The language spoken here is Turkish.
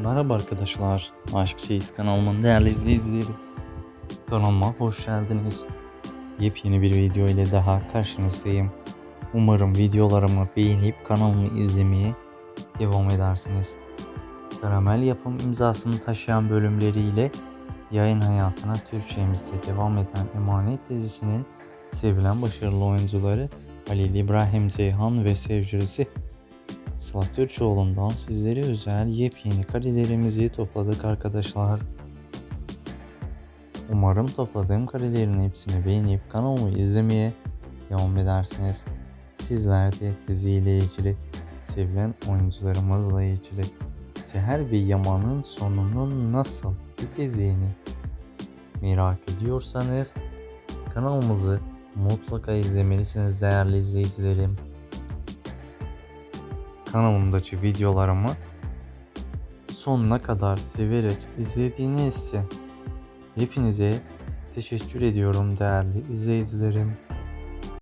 Merhaba arkadaşlar, Aşk Çeyiz kanalımın değerli izleyicileri. Kanalıma hoş geldiniz. Yepyeni bir video ile daha karşınızdayım. Umarım videolarımı beğenip kanalımı izlemeye devam edersiniz. Karamel yapım imzasını taşıyan bölümleriyle yayın hayatına Türkçemizde devam eden Emanet dizisinin sevilen başarılı oyuncuları Halil İbrahim Ceyhan ve sevgilisi Sıla Türkçoğlu'ndan sizlere özel yepyeni karelerimizi topladık arkadaşlar. Umarım topladığım karelerin hepsini beğenip kanalımı izlemeye devam edersiniz. Sizler de diziyle ilgili, sevilen oyuncularımızla ilgili Seher ve Yaman'ın sonunun nasıl biteceğini merak ediyorsanız kanalımızı mutlaka izlemelisiniz değerli izleyicilerim kanalımdaki videolarımı sonuna kadar severek izlediğiniz için hepinize teşekkür ediyorum değerli izleyicilerim.